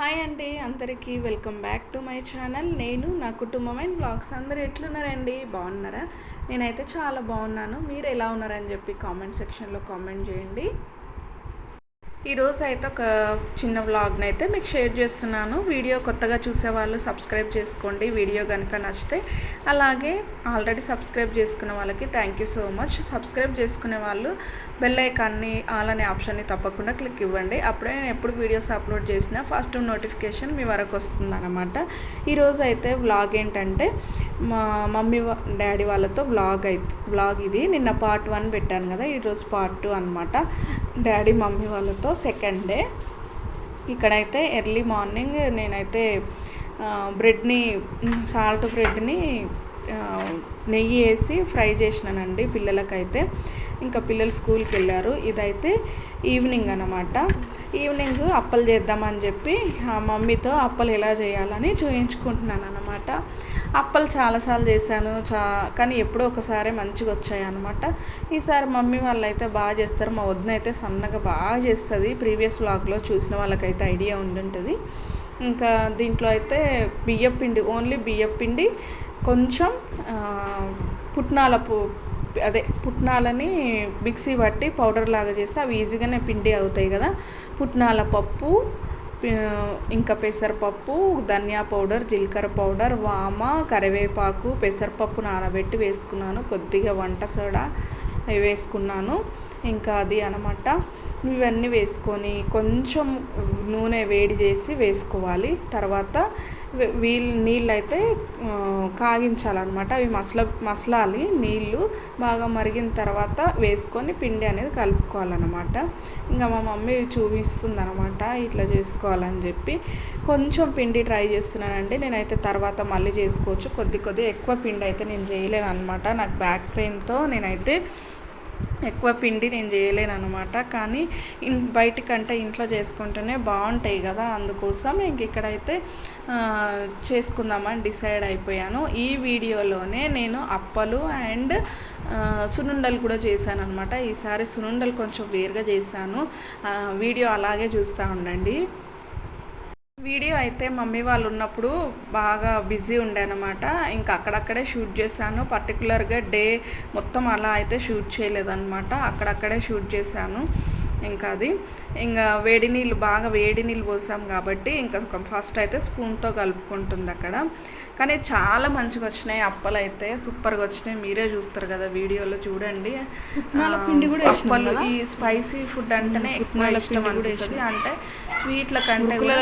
Hi అండి అందరికీ welcome back to my channel. నేను నా కుటుంబం అండ్ బ్లాగ్స్. అందరూ ఎట్లున్నారండి? బాగున్నారా? నేనైతే చాలా బాగున్నాను. మీరు ఎలా ఉన్నారని చెప్పి కామెంట్ సెక్షన్లో కామెంట్ చేయండి. ఈరోజు అయితే ఒక చిన్న వ్లాగ్ని అయితే మీకు షేర్ చేస్తున్నాను. వీడియో కొత్తగా చూసే వాళ్ళు సబ్స్క్రైబ్ చేసుకోండి. వీడియో కనుక నచ్చితే అలాగే ఆల్రెడీ సబ్స్క్రైబ్ చేసుకున్న వాళ్ళకి thank you so much subscribe చేసుకునే వాళ్ళు బెల్ ఐకాన్ని ఆల్ అనే ఆప్షన్ని తప్పకుండా క్లిక్ ఇవ్వండి. అప్పుడే నేను ఎప్పుడు వీడియోస్ అప్లోడ్ చేసినా ఫస్ట్ నోటిఫికేషన్ మీ వరకు వస్తుంది అనమాట ఈరోజు అయితే వ్లాగ్ ఏంటంటే మా మమ్మీ డాడీ వాళ్ళతో వ్లాగ్ అయితే వ్లాగ్ ఇది. నిన్న పార్ట్ వన్ పెట్టాను కదా ఈరోజు పార్ట్ టూ అనమాట డాడీ మమ్మీ వాళ్ళతో సెకండ్ డే. ఇక్కడైతే ఎర్లీ మార్నింగ్ నేనైతే బ్రెడ్ని సాల్ట్ బ్రెడ్ని నెయ్యి వేసి ఫ్రై చేసినానండి పిల్లలకైతే. ఇంకా పిల్లలు స్కూల్కి వెళ్ళారు. ఇదైతే ఈవినింగ్ అనమాట ఈవినింగ్ అప్పలు చేద్దామని చెప్పి ఆ మమ్మీతో అప్పలు ఎలా చేయాలని చూయించుకుంటున్నాను అనమాట అప్పలు చాలాసార్లు చేశాను చా కానీ ఎప్పుడో ఒకసారి మంచిగా వచ్చాయి అనమాట ఈసారి మమ్మీ వాళ్ళు అయితే బాగా చేస్తారు మా వదిన అయితే సన్నగా బాగా చేస్తుంది. ప్రీవియస్ వ్లాగ్లో చూసిన వాళ్ళకైతే ఐడియా ఉండుంటుంది. ఇంకా దీంట్లో అయితే బియ్యపిండి ఓన్లీ బియ్యపిండి కొంచెం పుట్నాల అదే పుట్నాలని మిక్సీ పట్టి పౌడర్ లాగా చేస్తే అవి ఈజీగానే పిండి అవుతాయి కదా. పుట్నాల పప్పు ఇంకా పెసరపప్పు ధనియా పౌడర్ జీలకర్ర పౌడర్ వామ కరివేపాకు పెసరపప్పు నానబెట్టి వేసుకున్నాను. కొద్దిగా వంట సోడా వేసుకున్నాను. ఇంకా అది అనమాట. ఇవన్నీ వేసుకొని కొంచెం నూనె వేడి చేసి వేసుకోవాలి. తర్వాత వీళ్ళు నీళ్ళు అయితే కాగించాలన్నమాట. అవి మసల మసలాలి నీళ్ళు. బాగా మరిగిన తర్వాత వేసుకొని పిండి అనేది కలుపుకోవాలన్నమాట. ఇంకా మా మమ్మీ చూపిస్తుంది అనమాట ఇట్లా చేసుకోవాలని చెప్పి. కొంచెం పిండి ట్రై చేస్తున్నానండి. నేనైతే తర్వాత మళ్ళీ చేసుకోవచ్చు. కొద్ది కొద్ది ఎక్కువ పిండి అయితే నేను చేయలేను అనమాట నాకు బ్యాక్ పెయిన్తో నేనైతే ఎక్కువ పిండి నేను చేయలేను అనమాట కానీ ఇన్ బయటికంటే ఇంట్లో చేసుకుంటేనే బాగుంటాయి కదా. అందుకోసం ఇంక ఇక్కడైతే చేసుకుందామని డిసైడ్ అయిపోయాను. ఈ వీడియోలోనే నేను అప్పలు అండ్ సునుండలు కూడా చేశాను అనమాట ఈసారి సునుండలు కొంచెం వేరుగా చేశాను. వీడియో అలాగే చూస్తూ ఉండండి. వీడియో అయితే మమ్మీ వాళ్ళు ఉన్నప్పుడు బాగా బిజీ ఉండే అనమాట ఇంకా అక్కడక్కడే షూట్ చేశాను. పర్టికులర్గా డే మొత్తం అలా అయితే షూట్ చేయలేదన్నమాట. అక్కడక్కడే షూట్ చేశాను. ఇంకా అది. ఇంకా వేడి నీళ్ళు బాగా వేడి నీళ్ళు పోసాం కాబట్టి ఇంకా ఫస్ట్ అయితే స్పూన్తో కలుపుకుంటుంది అక్కడ. కానీ చాలా మంచిగా వచ్చినాయి అప్పలు అయితే సూపర్గా వచ్చినాయి. మీరే చూస్తారు కదా వీడియోలో చూడండి. పిండి కూడా అప్పలు ఈ స్పైసీ ఫుడ్ అంటేనే ఎక్కువ ఇష్టం అనిపిస్తుంది. అంటే స్వీట్ల కంటే కూడా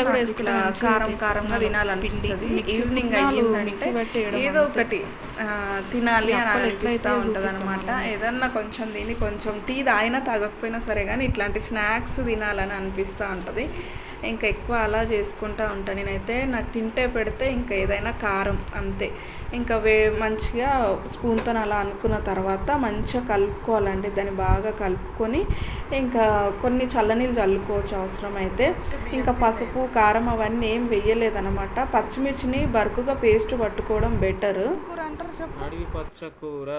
కారం కారంగా తినాలనిపిస్తుంది. ఈవినింగ్ అయ్యిందంటే ఏదో ఒకటి తినాలి అని అనిపిస్తూ ఉంటుంది అనమాట ఏదన్నా కొంచెం తిని కొంచెం టీ తాగినా తాగకపోయినా సరే కానీ ఇట్లాంటి స్నాక్స్ తినాలని అనిపిస్తూ ఉంటుంది. ఇంకా ఎక్కువ అలా చేసుకుంటూ ఉంటాను నేనైతే నాకు తింటే పెడితే ఇంకా ఏదైనా కారం అంతే. ఇంకా వే మంచిగా స్పూన్తో అలా అనుకున్న తర్వాత మంచిగా కలుపుకోవాలండి. దాన్ని బాగా కలుపుకొని ఇంకా కొన్ని చల్లనీళ్ళు చల్లుకోవచ్చు అవసరం అయితే ఇంకా పసుపు కారం అవన్నీ ఏం వెయ్యలేదన్నమాట. పచ్చిమిర్చిని బరుకుగా పేస్ట్ పట్టుకోవడం బెటర్. కూర అంటారు చెప్పు. అడవి పచ్చకూర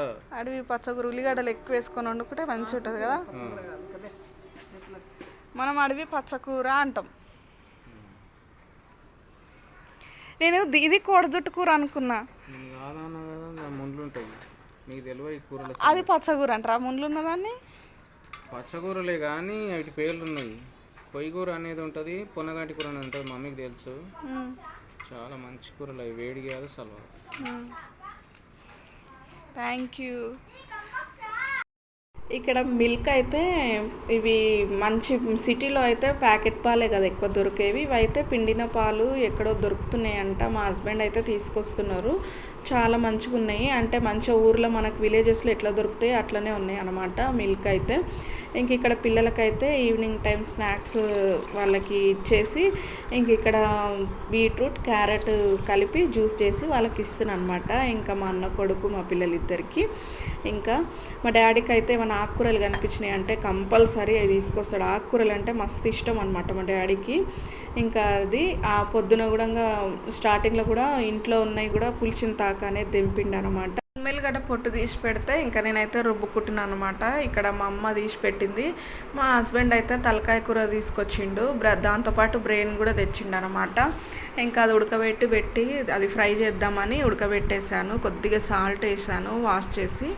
అడవి పచ్చకూర ఉల్లిగడ్డలు ఎక్కువ వేసుకొని వండుకుంటే మంచిగా ఉంటుంది కదా మనం అడవి పచ్చకూర అంటాం. నేను ఇది కోడజుట్టు కూర అనుకున్నా. అది పచ్చకూర అంటారా? ముండ్లు ఉన్నదాన్ని పచ్చకూరలే కానీ అవి పేర్లు ఉన్నాయి. పొయ్యి కూర అనేది ఉంటుంది పొన్నగంటి కూర అనేది ఉంటుంది మమ్మీకి తెలుసు. చాలా మంచి కూరలు అవి వేడి కాదు సలవా. Thank you. ఇక్కడ మిల్క్ అయితే ఇవి మంచి సిటీలో అయితే ప్యాకెట్ పాలే కదా ఎక్కువ దొరికేవి. ఇవి అయితే పిండిన పాలు ఎక్కడో దొరుకుతున్నాయంట. మా హస్బెండ్ అయితే తీసుకొస్తున్నారు. చాలా మంచిగా ఉన్నాయి. అంటే మంచిగా ఊర్లో మనకు విలేజెస్లో ఎట్లా దొరుకుతాయి అట్లనే ఉన్నాయి అనమాట మిల్క్ అయితే. ఇంక ఇక్కడ పిల్లలకైతే ఈవినింగ్ టైం స్నాక్స్ వాళ్ళకి ఇచ్చేసి ఇంక ఇక్కడ బీట్రూట్ క్యారెట్ కలిపి జ్యూస్ చేసి వాళ్ళకి ఇస్తున్నాను అనమాట ఇంకా మా అన్న కొడుకు మా పిల్లలిద్దరికి. ఇంకా మా డాడీకి అయితే ఏమైనా ఆకుకూరలు కనిపించినాయి అంటే కంపల్సరీ అవి తీసుకొస్తాడు. ఆకుకూరలు అంటే మస్తు ఇష్టం అనమాట మా డాడీకి. ఇంకా అది ఆ పొద్దున కూడా స్టార్టింగ్లో కూడా ఇంట్లో ఉన్నాయి కూడా పులిచిన తాక అనేది దింపిండు అనమాట అల్మెల్లిగడ్డ పొట్టు తీసి పెడితే ఇంకా నేనైతే రుబ్బుకుంటున్నాను అనమాట ఇక్కడ మా అమ్మ తీసి పెట్టింది. మా హస్బెండ్ అయితే తలకాయ కూర తీసుకొచ్చిండు. బ్ర దాంతోపాటు బ్రెయిన్ కూడా తెచ్చిండు అనమాట ఇంకా అది ఉడకబెట్టి పెట్టి అది ఫ్రై చేద్దామని ఉడకబెట్టేసాను కొద్దిగా సాల్ట్ వేసాను వాష్ చేసి.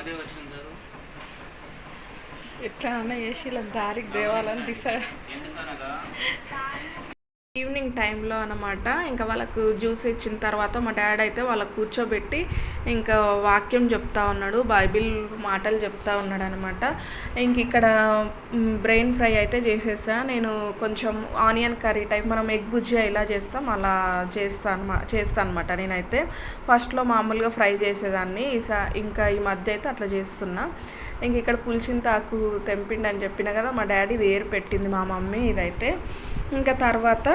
పదే వచ్చిన చదువు ఎట్లా చేసి ఇలా దారికి దేవాలని డిసైడ్. ఎందుకనగా ఈవినింగ్ టైంలో అనమాట ఇంకా వాళ్ళకు జ్యూస్ ఇచ్చిన తర్వాత మా డాడీ అయితే వాళ్ళకు కూర్చోబెట్టి ఇంకా వాక్యం చెప్తా ఉన్నాడు బైబిల్ మాటలు చెప్తా ఉన్నాడు అనమాట ఇంక ఇక్కడ బ్రెయిన్ ఫ్రై అయితే చేసేసా. నేను కొంచెం ఆనియన్ కర్రీ టైప్ మనం ఎగ్ బుజ్జియా ఇలా చేస్తాం అలా చేస్తాను చేస్తాను అనమాట నేనైతే. ఫస్ట్లో మామూలుగా ఫ్రై చేసేదాన్ని ఈసా ఇంకా ఈ మధ్య అయితే అట్లా చేస్తున్నా. ఇంక ఇక్కడ పులిచింతాకు తెంపిండి అని చెప్పిన కదా మా డాడీ ఇది ఏరు పెట్టింది మా మమ్మీ ఇదైతే. ఇంకా తర్వాత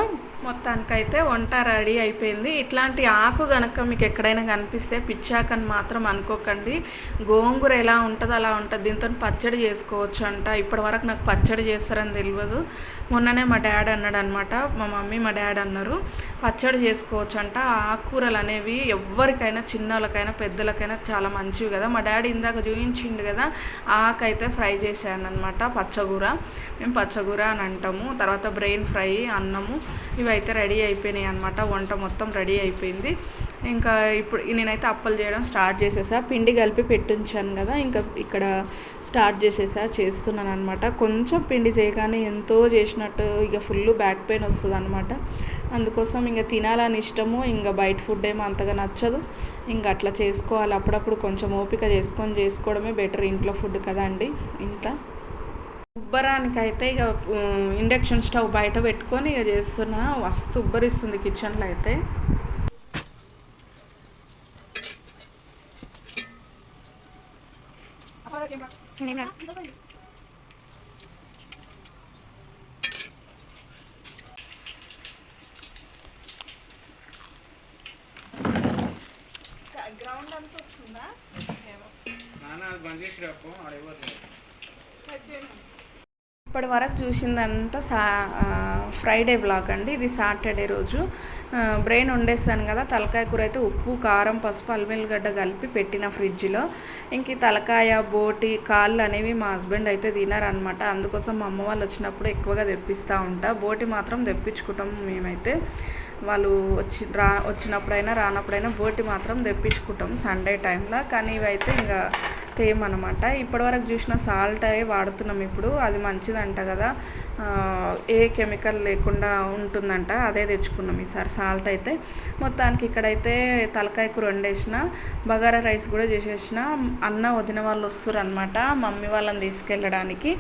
మొత్తానికైతే వంట రెడీ అయిపోయింది. ఇట్లాంటి ఆకు గనక మీకు ఎక్కడైనా కనిపిస్తే పిచ్చాకని మాత్రం అనుకోకండి. గోంగూర ఎలా ఉంటుందో అలా ఉంటుంది. దీంతో పచ్చడి చేసుకోవచ్చు అంట ఇప్పటివరకు నాకు పచ్చడి చేస్తారని తెలియదు మొన్ననే మా డాడీ అన్నాడు అనమాట మా మమ్మీ మా డాడీ అన్నారు పచ్చడి చేసుకోవచ్చు అంట ఆకుకూరలు అనేవి ఎవరికైనా చిన్నోళ్ళకైనా పెద్దలకైనా చాలా మంచివి కదా. మా డాడీ ఇందాక చూపించిండు కదా ఆకైతే ఫ్రై చేశాను అనమాట పచ్చగూర. మేము పచ్చగూర అని అంటాము. తర్వాత బ్రెయిన్ ఫ్రై అన్నము. ఇవైతే రెడీ అయిపోయినాయి అనమాట వంట మొత్తం రెడీ అయిపోయింది. ఇంకా ఇప్పుడు నేనైతే అప్పలు చేయడం స్టార్ట్ చేసేసా. పిండి కలిపి పెట్టించాను కదా ఇంకా ఇక్కడ స్టార్ట్ చేసేసా చేస్తున్నాను అనమాట కొంచెం పిండి చేయగానే ఎంతో చేసినట్టు ఇక ఫుల్ బ్యాక్ పెయిన్ వస్తుంది అనమాట అందుకోసం ఇంకా తినాలని ఇష్టము. ఇంకా బయట ఫుడ్ ఏమో అంతగా నచ్చదు. ఇంకా అట్లా చేసుకోవాలి. అప్పుడప్పుడు కొంచెం ఓపిక చేసుకొని చేసుకోవడమే బెటర్ ఇంట్లో ఫుడ్ కదండి ఇంట్లో ఉబ్బరానికి అయితే ఇక ఇండక్షన్ స్టవ్ బయట పెట్టుకొని ఇక చేస్తున్నా. మస్తు ఉబ్బరిస్తుంది కిచెన్లో అయితే. గ్రౌండ్ అంతా వస్తుందా? బంద్ చేసి రాకు ఇప్పటి వరకు చూసిందంతా సా ఫ్రైడే బ్లాగ్ అండి. ఇది సాటర్డే రోజు. బ్రెయిన్ వండేసాను కదా తలకాయ కూర అయితే ఉప్పు కారం పసుపు అల్లిగడ్డ కలిపి పెట్టిన ఫ్రిడ్జ్లో. ఇంక తలకాయ బోటి కాళ్ళు అనేవి మా హస్బెండ్ అయితే తినారనమాట అందుకోసం మా అమ్మ వాళ్ళు వచ్చినప్పుడు ఎక్కువగా తెప్పిస్తూ ఉంటా. బోటి మాత్రం తెప్పించుకుంటాం మేమైతే. వాళ్ళు వచ్చి రా వచ్చినప్పుడైనా రానప్పుడైనా బోటి మాత్రం తెప్పించుకుంటాం సండే టైంలో. కానీ ఇవైతే ఇంకా తేమన్నమాట ఇప్పటివరకు చూసిన సాల్ట్ అవి వాడుతున్నాం ఇప్పుడు. అది మంచిదంట కదా. ఏ కెమికల్ లేకుండా ఉంటుందంట. అదే తెచ్చుకున్నాం ఈసారి సాల్ట్ అయితే. మొత్తానికి ఇక్కడైతే తలకాయ కూర వండేసిన. బగారా రైస్ కూడా చేసేసిన. అన్న వదిన వాళ్ళు వస్తారు అనమాట మమ్మీ వాళ్ళని తీసుకెళ్ళడానికి.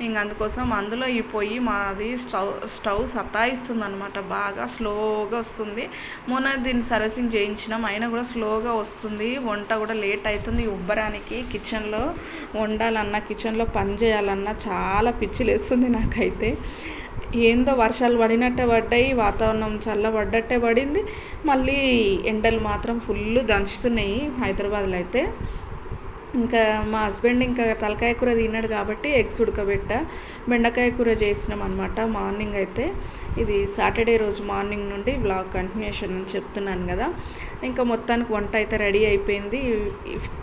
ఇంక అందుకోసం అందులో ఈ పొయ్యి మాది స్టవ్ స్టవ్ సతాయిస్తుంది అనమాట బాగా స్లోగా వస్తుంది. మొన్న దీన్ని సర్వీసింగ్ చేయించినాం. అయినా కూడా స్లోగా వస్తుంది. వంట కూడా లేట్ అవుతుంది. ఉబ్బరానికి కిచెన్లో వండాలన్నా కిచెన్లో పని చేయాలన్నా చాలా పిచ్చిలేస్తుంది నాకైతే. ఏందో వర్షాలు పడినట్టే పడ్డాయి వాతావరణం చల్లబడ్డట్టే పడింది. మళ్ళీ ఎండలు మాత్రం ఫుల్ దంచుతున్నాయి హైదరాబాద్లో అయితే. ఇంకా మా హస్బెండ్ ఇంకా తలకాయ కూర తిన్నాడు కాబట్టి ఎగ్స్ ఉడకబెట్ట. బెండకాయ కూర చేసినాం అనమాట మార్నింగ్ అయితే. ఇది సాటర్డే రోజు మార్నింగ్ నుండి బ్లాగ్ కంటిన్యూషన్ అని చెప్తున్నాను కదా. ఇంకా మొత్తానికి వంట అయితే రెడీ అయిపోయింది.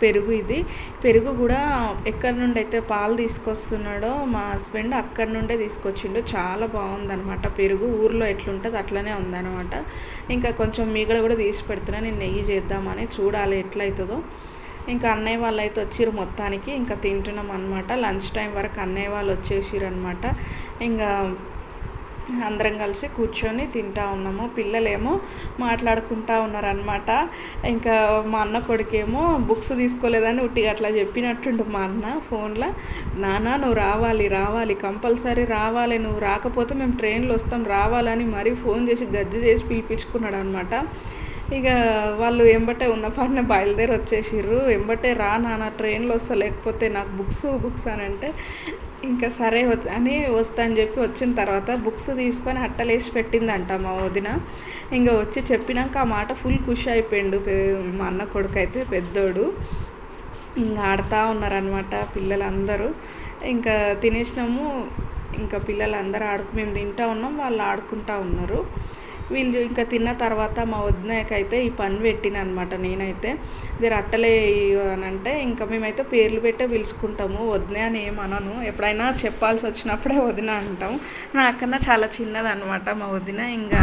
పెరుగు ఇది. పెరుగు కూడా ఎక్కడి నుండి అయితే పాలు తీసుకొస్తున్నాడో మా హస్బెండ్ అక్కడి నుండే తీసుకొచ్చిండు. చాలా బాగుందనమాట పెరుగు ఊర్లో ఎట్లుంటుంది అట్లనే ఉందన్నమాట. ఇంకా కొంచెం మీగడ కూడా తీసి పెడుతున్నా. నేను నెయ్యి చేద్దామని చూడాలి ఎట్లయితుందో. ఇంకా అన్నయ్య వాళ్ళు అయితే వచ్చిర్రు మొత్తానికి. ఇంకా తింటున్నాం అనమాట లంచ్ టైం వరకు అన్నయ్య వాళ్ళు వచ్చేసిర్రు అనమాట ఇంకా అందరం కలిసి కూర్చొని తింటా ఉన్నాము. పిల్లలేమో మాట్లాడుకుంటా ఉన్నారనమాట ఇంకా మా అన్న కొడుకేమో బుక్స్ తీసుకోలేదని ఉట్టిగా అట్లా చెప్పినట్టుండు మా అన్న ఫోన్లో. నానా నువ్వు రావాలి రావాలి కంపల్సరీ రావాలి. నువ్వు రాకపోతే మేము ట్రైన్లో వస్తాం రావాలని మరీ ఫోన్ చేసి గజ్జి చేసి పిలిపించుకున్నాడు అనమాట ఇక వాళ్ళు ఎంబటే ఉన్న పడిన బయలుదేరి వచ్చేసిర్రు ఎంబటే రా నాన్న ట్రైన్లో వస్తా లేకపోతే నాకు బుక్స్ బుక్స్ అని అంటే ఇంకా సరే అని వస్తా అని చెప్పి వచ్చిన తర్వాత బుక్స్ తీసుకొని అట్టలేసి పెట్టిందంట మా వదిన. ఇంకా వచ్చి చెప్పినాక ఆ మాట ఫుల్ ఖుషి అయిపోయిండు మా అన్న కొడుకు అయితే పెద్దోడు. ఇంకా ఆడుతూ ఉన్నారనమాట పిల్లలందరూ. ఇంకా తినేసినాము ఇంకా పిల్లలందరూ ఆడుకు మేము తింటా ఉన్నాం వాళ్ళు ఆడుకుంటా ఉన్నారు. వీళ్ళు ఇంకా తిన్న తర్వాత మా వదినకైతే ఈ పని పెట్టిన అనమాట నేనైతే. జర అట్టలే అని అంటే ఇంకా మేమైతే పేర్లు పెట్టే పిలుచుకుంటాము. వదిన అని ఏమనను. ఎప్పుడైనా చెప్పాల్సి వచ్చినప్పుడే వదిన అంటాం. నాకన్నా చాలా చిన్నది అనమాట మా వదిన. ఇంకా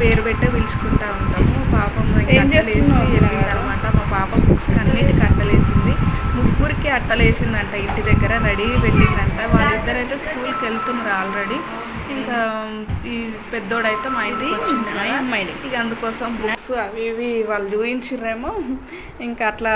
పేరు పెట్టే పిలుచుకుంటా ఉంటాము. పాపం ఏం చేస్తున్నావు అనమాట మా పాప బుక్స్కి అన్నిటికీ అట్టలేసింది ముగ్గురికి అట్టలేసిందంట ఇంటి దగ్గర రెడీ పెట్టిందంట. వాళ్ళిద్దరైతే స్కూల్కి వెళ్తున్నారు ఆల్రెడీ. ఇంకా ఈ పెద్దోడైతే మా ఇంటికి వచ్చింది అమ్మాయిని ఇక అందుకోసం బుక్స్ అవి ఇవి వాళ్ళు చూపించిర్రేమో ఇంకా అట్లా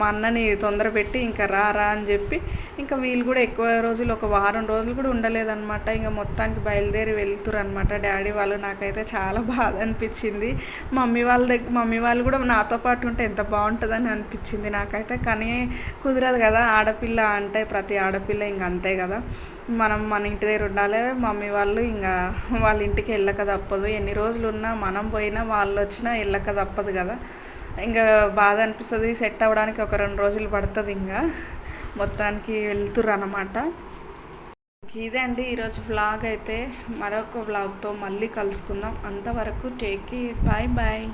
మా అన్నని తొందర పెట్టి ఇంకా రా రా అని చెప్పి ఇంకా వీళ్ళు కూడా ఎక్కువ రోజులు ఒక వారం రోజులు కూడా ఉండలేదన్నమాట. ఇంకా మొత్తానికి బయలుదేరి వెళ్తురు అనమాట డాడీ వాళ్ళు నాకైతే చాలా బాధ అనిపించింది. మమ్మీ వాళ్ళ దగ్గర మమ్మీ వాళ్ళు కూడా నాతో పాటు ఉంటే ఎంత బాగుంటుందని అనిపించింది నాకైతే. కానీ కుదరదు కదా కదా ఆడపిల్ల అంటే ప్రతి ఆడపిల్ల ఇంక అంతే కదా. మనం మన ఇంటి దగ్గర ఉండాలి మమ్మీ వాళ్ళు ఇంకా వాళ్ళ ఇంటికి వెళ్ళక తప్పదు. ఎన్ని రోజులు ఉన్నా మనం పోయినా వాళ్ళు వచ్చినా వెళ్ళక తప్పదు కదా. ఇంకా బాధ అనిపిస్తుంది సెట్ అవ్వడానికి ఒక రెండు రోజులు పడుతుంది ఇంకా. మొత్తానికి వెళ్తుర్రు అనమాట ఇదే అండి ఈరోజు వ్లాగ్ అయితే. మరొక వ్లాగ్తో మళ్ళీ కలుసుకుందాం. అంతవరకు టేక్ బాయ్ బాయ్